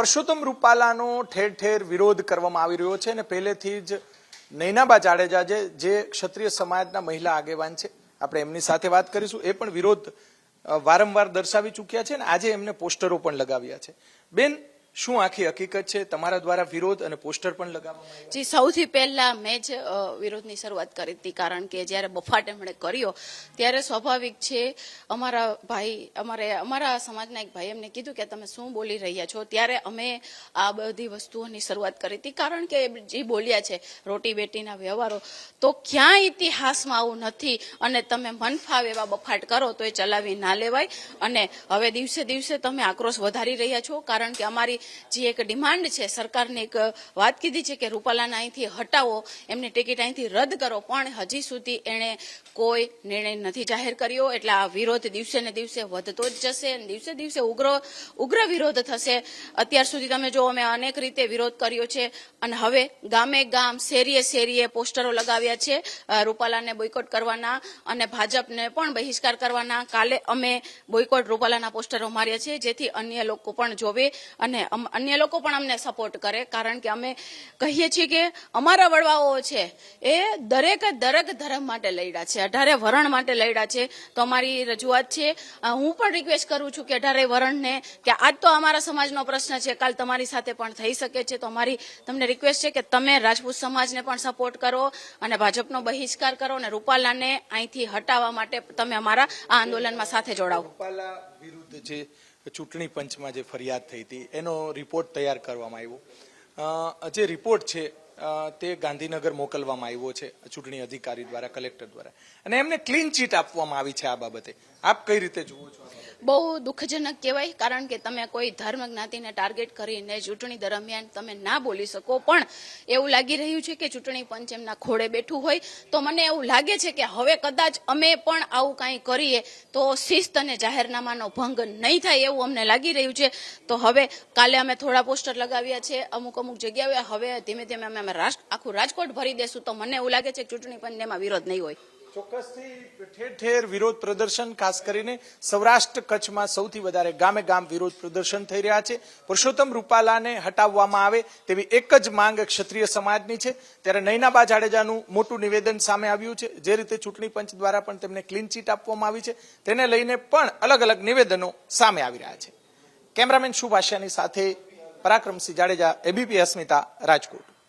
પરસોત્તમ રૂપાલાનો ઠેર ઠેર વિરોધ કરવામાં આવી રહ્યો છે અને પહેલેથી જ નૈનાબા જાડેજા જે જે ક્ષત્રિય સમાજના મહિલા આગેવાન છે. આપણે એમની સાથે વાત કરીશું. એ પણ વિરોધ વારંવાર દર્શાવી ચૂક્યા છે અને આજે એમને પોસ્ટરો પણ લગાવ્યા છે. બેન શું આખી હકીકત છે? તમારા દ્વારા વિરોધ અને પોસ્ટર પણ લગાવવામાં જી, સૌથી પહેલા મેં જ વિરોધની શરૂઆત કરી હતી, કારણ કે જ્યારે બફાટ એમણે કર્યો, ત્યારે સ્વાભાવિક છે, અમારા ભાઈ, અમારે, અમારા સમાજના એક ભાઈ એમને કીધું કે તમે શું બોલી રહ્યા છો? ત્યારે અમે આ બધી વસ્તુઓની શરૂઆત કરી હતી, કારણ કે જે બોલ્યા છે, રોટી બેટીના વ્યવહારો, તો ક્યાંય ઇતિહાસમાં આવું નથી, અને તમે મન ફાવે એવા બફાટ કરો, તો એ ચલાવી ના લેવાય, અને હવે દિવસે દિવસે તમે આક્રોશ વધારી રહ્યા છો, કારણ કે અમારી જે એક ડિમાન્ડ છે, સરકારને એક વાત કીધી છે કે રૂપાલાને અહીંથી હટાવો, એમની ટિકિટ અહીંથી રદ કરો. પણ હજી સુધી એણે કોઈ નિર્ણય નથી જાહેર કર્યો. એટલે આ વિરોધ દિવસે ને દિવસે વધતો જ જશે અને દિવસે દિવસે ઉગ્ર ઉગ્ર વિરોધ થશે. અત્યાર સુધી તમે જો અમે અનેક રીતે વિરોધ કર્યો છે અને હવે ગામે ગામ શેરીએ શેરીએ પોસ્ટરો લગાવ્યા છે રૂપાલાને બોયકોટ કરવાના અને ભાજપને પણ બહિષ્કાર કરવાના. કાલે અમે બોયકોટ રૂપાલાના પોસ્ટરો માર્યા છે, જેથી અન્ય લોકો પણ જોવે અને અન્ય લોકો પણ અમને સપોર્ટ કરે, કારણ કે અમે કહીએ છીએ કે અમારા વડવાઓ છે, એ દરેક દરેક ધર્મ માટે લડ્યા છે. અઢારે વરણ માટે લડ્યા છે. તો અમારી રજૂઆત છે હું પણ રિક્વેસ્ટ કરું છું કે અઢારે વરણને, કે આજ તો અમારા સમાજનો પ્રશ્ન છે, કાલ તમારી સાથે પણ થઈ શકે છે. તો અમારી તમને રિક્વેસ્ટ છે કે તમે રાજપૂત સમાજને પણ સપોર્ટ કરો અને ભાજપનો બહિષ્કાર કરો અને રૂપાલાને અહીંથી હટાવવા માટે તમે અમારા આ આંદોલનમાં સાથે જોડાવો રૂપાલા વિરુદ્ધ જે ચૂંટણી પંચમાં જે ફરિયાદ થઈ હતી, એનો રિપોર્ટ તૈયાર કરવામાં આવ્યો. જે રિપોર્ટ છે તે ગાંધીનગર મોકલવામાં આવ્યો છે, ચૂંટણી અધિકારી દ્વારા, કલેક્ટર દ્વારા. અને એમને ક્લીન ચીટ આપવામાં આવી છે આ બાબતે. આપ કઈ રીતે જુઓ છો? બહુ દુઃખજનક કહેવાય, કારણ કે તમે કોઈ ધર્મ જ્ઞાતિને ટાર્ગેટ કરીને ચૂંટણી દરમિયાન તમે ના બોલી શકો. પણ એવું લાગી રહ્યું છે કે ચૂંટણી પંચ એમના ખોળે બેઠું હોય, તો મને એવું લાગે છે કે હવે કદાચ અમે પણ આવું કાંઈ કરીએ, તો શિસ્ત અને જાહેરનામાનો ભંગ નહીં થાય એવું અમને લાગી રહ્યું છે. તો હવે કાલે અમે થોડા પોસ્ટર લગાવ્યા છે, અમુક અમુક જગ્યાએ, હવે ધીમે ધીમે અમે રાષ્ટ્ર- આખું રાજકોટ ભરી દેશું, તો મને એવું લાગે છે ચૂંટણી પંચને એમાં વિરોધ નહીં હોય. ચોક્કસથી ઠેર ઠેર વિરોધ પ્રદર્શન, ખાસ કરીને સૌરાષ્ટ્ર કચ્છમાં સૌથી વધારે ગામે ગામ વિરોધ પ્રદર્શન થઈ રહ્યા છે. પુરુષોત્તમ રૂપાલાને હટાવવામાં આવે તેવી એક જ માંગ ક્ષત્રિય સમાજની છે. ત્યારે નૈનાબા જાડેજાનું મોટું નિવેદન સામે આવ્યું છે. જે રીતે ચૂંટણી પંચ દ્વારા પણ તેમને ક્લીન ચીટ આપવામાં આવી છે. તેને લઈને પણ અલગ અલગ નિવેદનો સામે આવી રહ્યા છે. કેમેરામેન શુભાષ્યાની સાથે પરાક્રમસિંહ જાડેજા એબીપી અસ્મિતા રાજકોટ.